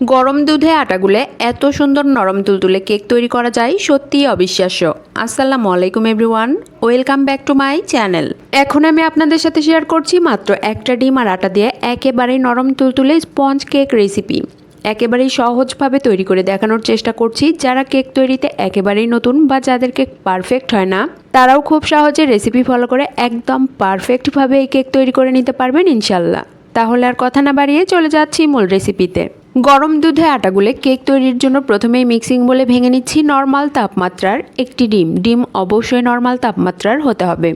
গরম দুধে আটা গুলে এত সুন্দর নরম তুলতুলে কেক তৈরি করা যায় সত্যিই অবিশ্বাস্য। আসসালামু আলাইকুম everyone, welcome back to my channel. এখন আমি আপনাদের সাথে শেয়ার করছি মাত্র একটা ডিম আর আটা দিয়ে একেবারেই নরম তুলতুলে স্পঞ্জ কেক রেসিপি। একেবারেই সহজভাবে তৈরি করে দেখানোর চেষ্টা করছি যারা কেক তৈরিতে একেবারেই নতুন বা যাদের কেক পারফেক্ট হয় না, তারাও খুব সহজে রেসিপি ফলো করে একদম পারফেক্টভাবে এই কেক তৈরি করে নিতে পারবেন ইনশাল্লাহ। তাহলে আর কথা না বাড়িয়ে চলে যাচ্ছি মূল রেসিপিতে। গরম দুধে আটাগুলে কেক তৈরির জন্য প্রথমেই মিক্সিং বলে ভেঙে নিচ্ছি নর্মাল তাপমাত্রার একটি ডিম। ডিম অবশ্যই নর্মাল তাপমাত্রার হতে হবে।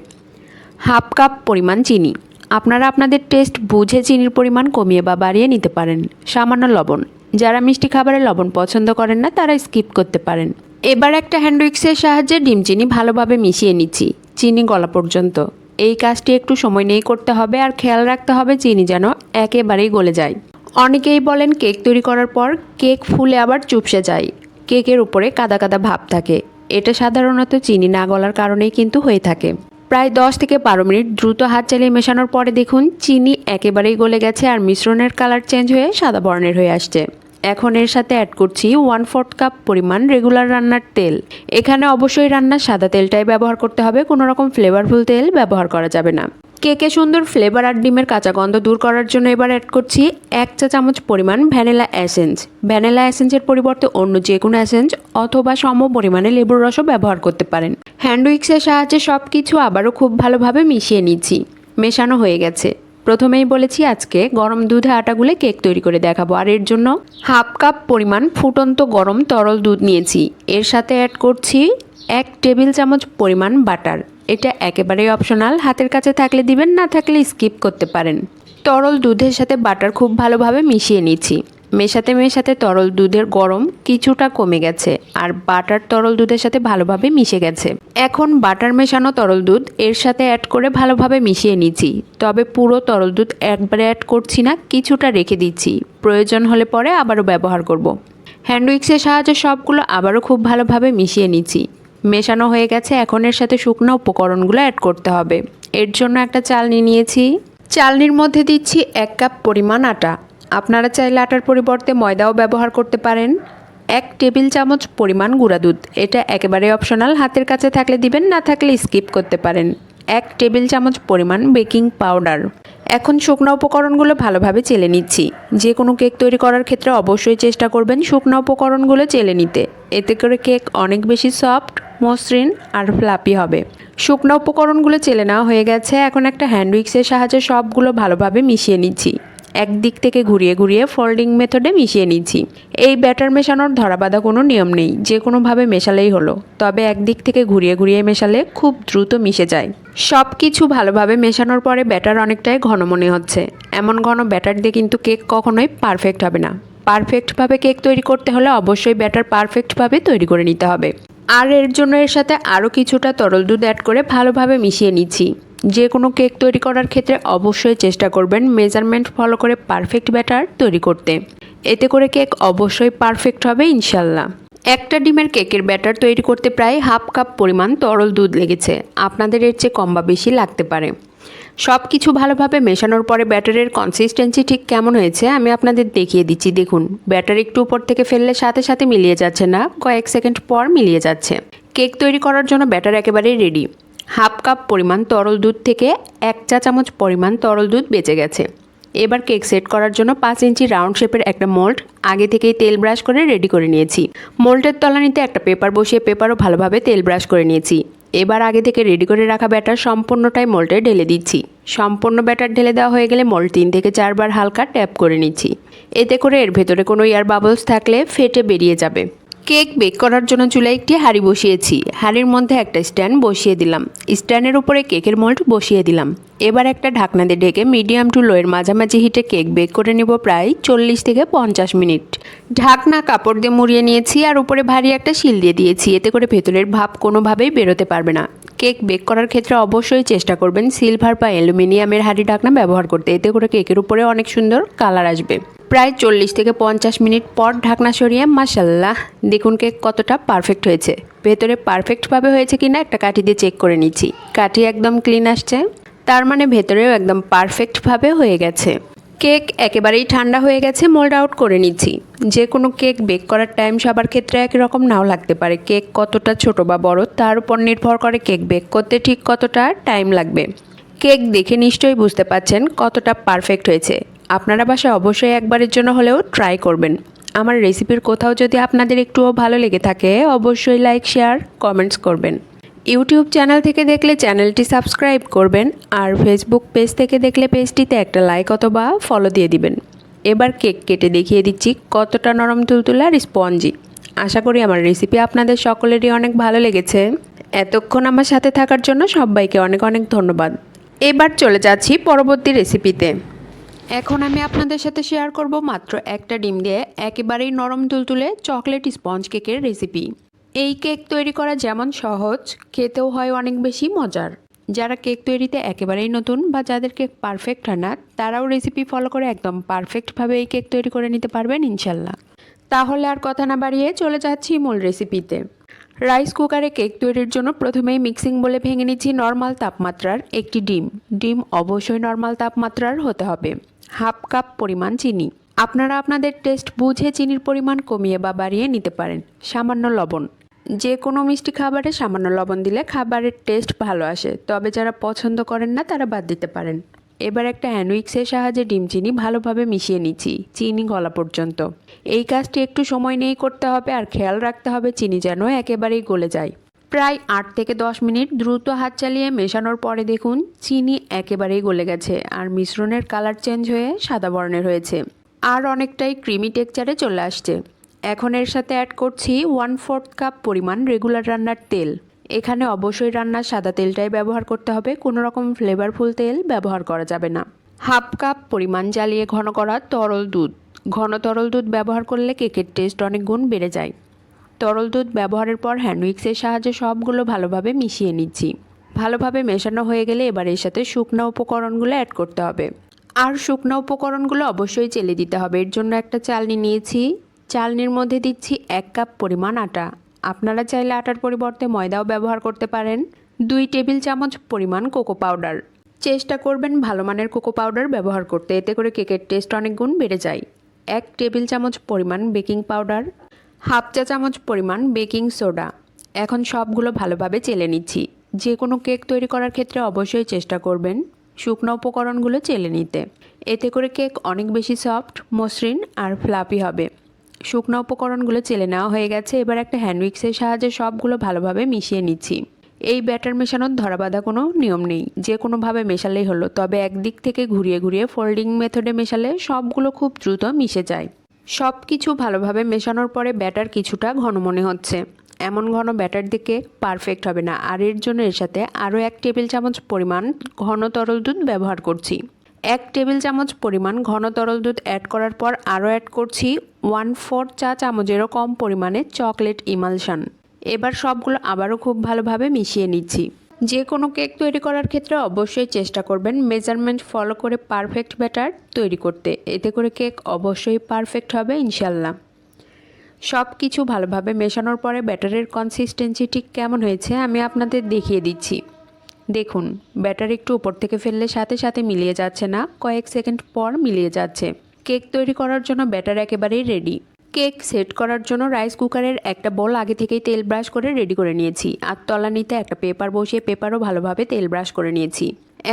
হাফ কাপ পরিমাণ চিনি। আপনারা আপনাদের টেস্ট বুঝে চিনির পরিমাণ কমিয়ে বা বাড়িয়ে নিতে পারেন। সামান্য লবণ। যারা মিষ্টি খাবারে লবণ পছন্দ করেন না, তারা স্কিপ করতে পারেন। এবার একটা হ্যান্ড উইক্সের সাহায্যে ডিম চিনি ভালোভাবে মিশিয়ে নিচ্ছি। চিনি গলা পর্যন্ত। এই কাজটি একটু সময় নিয়েই করতে হবে আর খেয়াল রাখতে হবে চিনি যেন একেবারেই গলে যায়। অনেকেই বলেন কেক তৈরি করার পর কেক ফুলে আবার চুপসে যায়। কেকের উপরে কাদা কাদা ভাব থাকে। এটা সাধারণত চিনি না গলার কারণেই কিন্তু হয়ে থাকে। প্রায় দশ থেকে বারো মিনিট দ্রুত হাত চালিয়ে মেশানোর পরে দেখুন, চিনি একেবারেই গলে গেছে আর মিশ্রণের কালার চেঞ্জ হয়ে সাদা বর্ণের হয়ে আসছে। এখন এর সাথে অ্যাড করছি ওয়ান ফোর্থ কাপ পরিমাণ রেগুলার রান্নার তেল। এখানে অবশ্যই রান্নার সাদা তেলটাই ব্যবহার করতে হবে। কোনো রকম ফ্লেভারফুল তেল ব্যবহার করা যাবে না। কেকে সুন্দর ফ্লেভার আর ডিমের কাঁচা গন্ধ দূর করার জন্য এবার অ্যাড করছি এক চা চামচ পরিমাণ ভ্যানিলা অ্যাসেন্স ভ্যানিলা অ্যাসেন্সের পরিবর্তে অন্য যে কোনো অ্যাসেন্স অথবা সম পরিমাণে লেবুর রসও ব্যবহার করতে পারেন। হ্যান্ড উইক্সের সাহায্যে সব কিছু আবারও খুব ভালোভাবে মিশিয়ে নিচ্ছি। মেশানো হয়ে গেছে। প্রথমেই বলেছি আজকে গরম দুধে আটাগুলে কেক তৈরি করে দেখাবো। আর এর জন্য হাফ কাপ পরিমাণ ফুটন্ত গরম তরল দুধ নিয়েছি। এর সাথে অ্যাড করছি এক টেবিল চামচ পরিমাণ বাটার এটা একেবারেই অপশনাল হাতের কাছে থাকলে দিবেন, না থাকলে স্কিপ করতে পারেন। তরল দুধের সাথে বাটার খুব ভালোভাবে মিশিয়ে নিচ্ছি। মেশাতে মেশাতে তরল দুধের গরম কিছুটা কমে গেছে আর বাটার তরল দুধের সাথে ভালোভাবে মিশে গেছে। এখন বাটার মেশানো তরল দুধ এর সাথে অ্যাড করে ভালোভাবে মিশিয়ে নিচ্ছি। তবে পুরো তরল দুধ একবারে অ্যাড করছি না, কিছুটা রেখে দিচ্ছি। প্রয়োজন হলে পরে আবারও ব্যবহার করব। হ্যান্ড উইক্সের সাহায্যে সবগুলো আবারও খুব ভালোভাবে মিশিয়ে নিচ্ছি। মেশানো হয়ে গেছে। এখন এর সাথে শুকনো উপকরণগুলো অ্যাড করতে হবে। এর জন্য একটা চালনি নিয়েছি। চালনির মধ্যে দিচ্ছি এক কাপ পরিমাণ আটা। আপনারা চাইলে আটার পরিবর্তে ময়দাও ব্যবহার করতে পারেন। এক টেবিল চামচ পরিমাণ গুঁড়া দুধ। এটা একেবারে অপশনাল হাতের কাছে থাকলে দিবেন, না থাকলে স্কিপ করতে পারেন। এক টেবিল চামচ পরিমাণ বেকিং পাউডার এখন শুকনো উপকরণগুলো ভালোভাবে চেলে নিচ্ছি। যে কোনো কেক তৈরি করার ক্ষেত্রে অবশ্যই চেষ্টা করবেন শুকনো উপকরণগুলো চেলে নিতে। এতে করে কেক অনেক বেশি সফট, মসৃণ আর ফ্লাপি হবে। শুকনো উপকরণগুলো চেলে নেওয়া হয়ে গেছে। এখন একটা হ্যান্ড উইক্সের সাহায্যে সবগুলো ভালোভাবে মিশিয়ে নিচ্ছি। একদিক থেকে ঘুরিয়ে ঘুরিয়ে ফোল্ডিং মেথডে মিশিয়ে নিচ্ছি। এই ব্যাটার মেশানোর ধরাবাঁধা কোনো নিয়ম নেই, যে কোনোভাবে মেশালেই হলো। তবে একদিক থেকে ঘুরিয়ে ঘুরিয়ে মেশালে খুব দ্রুত মিশে যায়। সব কিছু ভালোভাবে মেশানোর পরে ব্যাটার অনেকটাই ঘন মনে হচ্ছে। এমন ঘন ব্যাটার দিয়ে কিন্তু কেক কখনোই পারফেক্ট হবে না। পারফেক্টভাবে কেক তৈরি করতে হলে অবশ্যই ব্যাটার পারফেক্টভাবে তৈরি করে নিতে হবে। আর এর জন্য এর সাথে আরও কিছুটা তরল দুধ অ্যাড করে ভালোভাবে মিশিয়ে নিচ্ছি। যে কোনো কেক তৈরি করার ক্ষেত্রে অবশ্যই চেষ্টা করবেন মেজারমেন্ট ফলো করে পারফেক্ট ব্যাটার তৈরি করতে। এতে করে কেক অবশ্যই পারফেক্ট হবে ইনশাল্লাহ। একটা ডিমের কেকের ব্যাটার তৈরি করতে প্রায় হাফ কাপ পরিমাণ তরল দুধ লেগেছে। আপনাদের এর চেয়ে কম বা বেশি লাগতে পারে। সব কিছু ভালোভাবে মেশানোর পরে ব্যাটারের কনসিস্টেন্সি ঠিক কেমন হয়েছে আমি আপনাদের দেখিয়ে দিচ্ছি। দেখুন, ব্যাটার একটু উপর থেকে ফেললে সাথে সাথে মিলিয়ে যাচ্ছে না, কয়েক সেকেন্ড পর মিলিয়ে যাচ্ছে। কেক তৈরি করার জন্য ব্যাটার একেবারেই রেডি হাফ কাপ পরিমাণ তরল দুধ থেকে এক চা চামচ পরিমাণ তরল দুধ বেঁচে গেছে। এবার কেক সেট করার জন্য পাঁচ ইঞ্চি রাউন্ড শেপের একটা মোল্ড আগে থেকেই তেল ব্রাশ করে রেডি করে নিয়েছি। মোল্ডের তলানিতে একটা পেপার বসিয়ে পেপারও ভালোভাবে তেল ব্রাশ করে নিয়েছি। এবার আগে থেকে রেডি করে রাখা ব্যাটার সম্পূর্ণটাই মোল্ডে ঢেলে দিচ্ছি। সম্পূর্ণ ব্যাটার ঢেলে দেওয়া হয়ে গেলে মোল্ড তিন থেকে চারবার হালকা ট্যাপ করে নিচ্ছি। এতে করে এর ভেতরে কোনো এয়ার বাবলস থাকলে ফেটে বেরিয়ে যাবে। কেক বেক করার জন্য চুলায় একটি হাঁড়ি বসিয়েছি। হাঁড়ির মধ্যে একটা স্ট্যান্ড বসিয়ে দিলাম। স্ট্যান্ডের উপরে কেকের মোল্ড বসিয়ে দিলাম। এবার একটা ঢাকনা দিয়ে ঢেকে মিডিয়াম টু লোয়ের মাঝামাঝি হিটে কেক বেক করে নেব প্রায় চল্লিশ থেকে পঞ্চাশ মিনিট। ঢাকনা কাপড় দিয়ে মুড়িয়ে নিয়েছি আর উপরে ভারী একটা শিল দিয়ে দিয়েছি। এতে করে ভেতরের ভাব কোনোভাবেই বেরোতে পারবে না। কেক বেক করার ক্ষেত্রে অবশ্যই চেষ্টা করবেন সিলভার বা অ্যালুমিনিয়ামের হাঁড়ি ঢাকনা ব্যবহার করতে। এতে করে কেকের উপরে অনেক সুন্দর কালার আসবে। প্রায় চল্লিশ থেকে পঞ্চাশ মিনিট পর ঢাকনা সরিয়ে মাসাল্লাহ দেখুন কেক কতটা পারফেক্ট হয়েছে। ভেতরে পারফেক্টভাবে হয়েছে কিনা একটা কাঠি দিয়ে চেক করে নিচ্ছি। কাঠি একদম ক্লিন আসছে। তার মানে ভেতরেও একদম পারফেক্টভাবে হয়ে গেছে। কেক একেবারেই ঠান্ডা হয়ে গেছে মোল্ড আউট করে নিচ্ছি। যে কোনো কেক বেক করার টাইম সবার ক্ষেত্রে একই রকম নাও লাগতে পারে। কেক কতটা ছোট বা বড়, তার উপর নির্ভর করে কেক বেক করতে ঠিক কতটা টাইম লাগবে। কেক দেখে নিশ্চয়ই বুঝতে পাচ্ছেন কতটা পারফেক্ট হয়েছে। আপনারা বাসায় অবশ্যই একবারের জন্য হলেও ট্রাই করবেন। আমার রেসিপির কোথাও যদি আপনাদের একটুও ভালো লেগে থাকে, অবশ্যই লাইক শেয়ার কমেন্টস করবেন। ইউটিউব চ্যানেল থেকে দেখলে চ্যানেলটি সাবস্ক্রাইব করবেন আর ফেসবুক পেজ থেকে দেখলে পেজটিতে একটা লাইক অথবা ফলো দিয়ে দিবেন। এবার কেক কেটে দেখিয়ে দিচ্ছি কতটা নরম তুলতুলে আর স্পঞ্জি। আশা করি আমার রেসিপি আপনাদের সকলেরই অনেক ভালো লেগেছে। এতক্ষণ আমার সাথে থাকার জন্য সবাইকে অনেক অনেক ধন্যবাদ। এবার চলে যাচ্ছি পরবর্তী রেসিপিতে এখন আমি আপনাদের সাথে শেয়ার করব মাত্র একটা ডিম দিয়ে একেবারেই নরম তুলতুলে চকলেট স্পঞ্জ কেকের রেসিপি এই কেক তৈরি করা যেমন সহজ, খেতেও হয় অনেক বেশি মজার। যারা কেক তৈরিতে একেবারেই নতুন বা যাদের কেক পারফেক্ট হয় না, তারাও রেসিপি ফলো করে একদম পারফেক্টভাবে এই কেক তৈরি করে নিতে পারবেন, ইনশাল্লাহ। তাহলে আর কথা না বাড়িয়ে চলে যাচ্ছি মূল রেসিপিতে রাইস কুকারে কেক তৈরির জন্য প্রথমেই মিক্সিং বলে ভেঙে নিচ্ছি নর্মাল তাপমাত্রার একটি ডিম। ডিম অবশ্যই নর্মাল তাপমাত্রার হতে হবে। হাফ কাপ পরিমাণ চিনি। আপনারা আপনাদের টেস্ট বুঝে চিনির পরিমাণ কমিয়ে বা বাড়িয়ে নিতে পারেন। সামান্য লবণ। যে কোনো মিষ্টি খাবারে সামান্য লবণ দিলে খাবারের টেস্ট ভালো আসে। তবে যারা পছন্দ করেন না, তারা বাদ দিতে পারেন। এবার একটা হ্যান্ডউইক্সের সাহায্যে ডিম চিনি ভালোভাবে মিশিয়ে নিচ্ছি, চিনি গলা পর্যন্ত। এই কাজটি একটু সময় নিয়েই করতে হবে আর খেয়াল রাখতে হবে চিনি যেন একেবারেই গলে যায়। প্রায় আট থেকে দশ মিনিট দ্রুত হাত চালিয়ে মেশানোর পরে দেখুন, চিনি একেবারেই গলে গেছে আর মিশ্রণের কালার চেঞ্জ হয়ে সাদা বর্ণের হয়েছে। আর অনেকটাই ক্রিমি টেক্সচারে চলে আসছে। এখন এর সাথে অ্যাড করছি ওয়ান ফোর্থ কাপ পরিমাণ রেগুলার রান্নার তেল। এখানে অবশ্যই রান্নার সাদা তেলটাই ব্যবহার করতে হবে কোনো রকম ফ্লেভারফুল তেল ব্যবহার করা যাবে না। হাফ কাপ পরিমাণ জ্বালিয়ে ঘন করা তরল দুধ। ঘন তরল দুধ ব্যবহার করলে কেকের টেস্ট অনেক গুণ বেড়ে যায়। তরল দুধ ব্যবহারের পর হ্যান্ডউইক্সের সাহায্যে সবগুলো ভালোভাবে মিশিয়ে নিচ্ছি। ভালোভাবে মেশানো হয়ে গেলে এবার এর সাথে শুকনো উপকরণগুলো অ্যাড করতে হবে। আর শুকনো উপকরণগুলো অবশ্যই চেলে দিতে হবে। এর জন্য একটা চালনি নিয়েছি। চালনির মধ্যে দিচ্ছি এক কাপ পরিমাণ আটা। আপনারা চাইলে আটার পরিবর্তে ময়দাও ব্যবহার করতে পারেন। দুই টেবিল চামচ পরিমাণ কোকো পাউডার। চেষ্টা করবেন ভালো মানের কোকো পাউডার ব্যবহার করতে, এতে করে কেকের টেস্ট অনেক গুণ বেড়ে যায়। এক টেবিল চামচ পরিমাণ বেকিং পাউডার। হাফ চা চামচ পরিমাণ বেকিং সোডা। এখন সবগুলো ভালোভাবে চেলে নিচ্ছি। যে কোনো কেক তৈরি করার ক্ষেত্রে অবশ্যই চেষ্টা করবেন শুকনো উপকরণগুলো চেলে নিতে। এতে করে কেক অনেক বেশি সফট, মসৃণ আর ফ্লাপি হবে। শুকনো উপকরণগুলো চেলে নেওয়া হয়ে গেছে। এবার একটা হ্যান্ডউইক্সের সাহায্যে সবগুলো ভালোভাবে মিশিয়ে নিচ্ছি। এই ব্যাটার মেশানোর ধরাবাঁধা কোনো নিয়ম নেই। যে কোনোভাবে মেশালেই হলো, তবে একদিক থেকে ঘুরিয়ে ঘুরিয়ে ফোল্ডিং মেথডে মেশালে সবগুলো খুব দ্রুত মিশে যায়। সব কিছু ভালোভাবে মেশানোর পরে ব্যাটার কিছুটা ঘন মনে হচ্ছে। এমন ঘন ব্যাটার দিকে পারফেক্ট হবে না। আর এর জন্য এর সাথে আরও এক টেবিল চামচ পরিমাণ ঘন তরল দুধ ব্যবহার করছি। এক টেবিল চামচ পরিমাণ ঘন তরল দুধ অ্যাড করার পর আরও অ্যাড করছি ওয়ান ফোর চা চামচেরও কম পরিমাণে চকলেট ইমালশান এবার সবগুলো আবারও খুব ভালোভাবে মিশিয়ে নিচ্ছি। যে কোনো কেক তৈরি করার ক্ষেত্রে অবশ্যই চেষ্টা করবেন মেজারমেন্ট ফলো করে পারফেক্ট ব্যাটার তৈরি করতে। এতে করে কেক অবশ্যই পারফেক্ট হবে, ইনশাল্লাহ। সব কিছু ভালোভাবে মেশানোর পরে ব্যাটারের কনসিস্টেন্সি ঠিক কেমন হয়েছে আমি আপনাদের দেখিয়ে দিচ্ছি। দেখুন, ব্যাটার একটু উপর থেকে ফেললে সাথে সাথে মিলিয়ে যাচ্ছে না, কয়েক সেকেন্ড পর মিলিয়ে যাচ্ছে। কেক তৈরি করার জন্য ব্যাটার একেবারেই রেডি। কেক সেট করার জন্য রাইস কুকারের একটা বল আগে থেকেই তেল ব্রাশ করে রেডি করে নিয়েছি আর তলানিতে একটা পেপার বসিয়ে পেপারও ভালোভাবে তেল ব্রাশ করে নিয়েছি।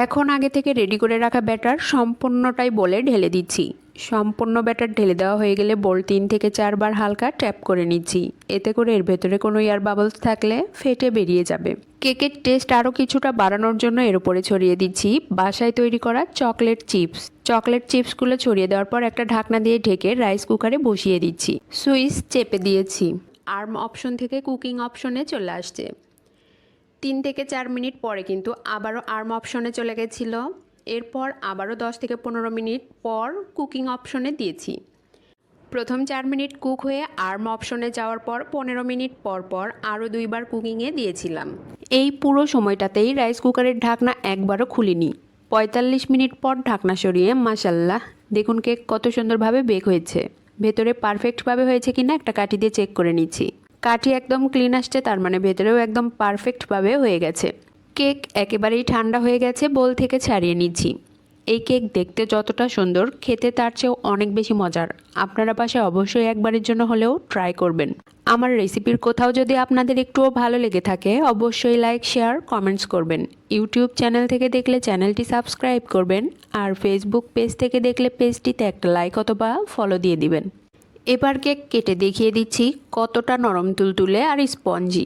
এখন আগে থেকে রেডি করে রাখা ব্যাটার সম্পূর্ণটাই বলে ঢেলে দিচ্ছি। সম্পূর্ণ ব্যাটার ঢেলে দেওয়া হয়ে গেলে বল তিন থেকে চারবার হালকা ট্যাপ করে নিচ্ছি। এতে করে এর ভেতরে কোনো এয়ার বাবলস থাকলে ফেটে বেরিয়ে যাবে। কেকের টেস্ট আরও কিছুটা বাড়ানোর জন্য এর উপরে ছড়িয়ে দিচ্ছি। বাসায় তৈরি করা চকলেট চিপস। চকলেট চিপসগুলো ছড়িয়ে দেওয়ার পর একটা ঢাকনা দিয়ে ঢেকে রাইস কুকারে বসিয়ে দিচ্ছি। সুইচ চেপে দিয়েছি। আর্ম অপশন থেকে কুকিং অপশনে চলে আসছে। তিন থেকে চার মিনিট পরে কিন্তু আবারও আর্ম অপশনে চলে গেছিল। এরপর আবারও দশ থেকে পনেরো মিনিট পর কুকিং অপশনে দিয়েছি। প্রথম চার মিনিট কুক হয়ে আর্ম অপশনে যাওয়ার পর পনেরো মিনিট পর পর আরও দুইবার কুকিংয়ে দিয়েছিলাম। এই পুরো সময়টাতেই রাইস কুকারের ঢাকনা একবারও খুলিনি। পঁয়তাল্লিশ মিনিট পর ঢাকনা সরিয়ে মাসাল্লাহ দেখুন কেক কত সুন্দরভাবে বেক হয়েছে। ভেতরে পারফেক্টভাবে হয়েছে কিনা একটা কাঠি দিয়ে চেক করে নিচ্ছি। কাঠি একদম ক্লিন আসছে, তার মানে ভেতরেও একদম পারফেক্টভাবে হয়ে গেছে। কেক একেবারেই ঠান্ডা হয়ে গেছে, বোল থেকে ছাড়িয়ে নিচ্ছি। এই কেক দেখতে যতটা সুন্দর, খেতে তার চেয়েও অনেক বেশি মজার। আপনারা পাশে অবশ্যই একবারের জন্য হলেও ট্রাই করবেন। আমার রেসিপির কোথাও যদি আপনাদের একটুও ভালো লেগে থাকে, অবশ্যই লাইক, শেয়ার, কমেন্টস করবেন। ইউটিউব চ্যানেল থেকে দেখলে চ্যানেলটি সাবস্ক্রাইব করবেন আর ফেসবুক পেজ থেকে দেখলে পেজটিতে একটা লাইক অথবা ফলো দিয়ে দিবেন। এবার কেক কেটে দেখিয়ে দিচ্ছি কতটা নরম তুলতুলে আর স্পঞ্জি।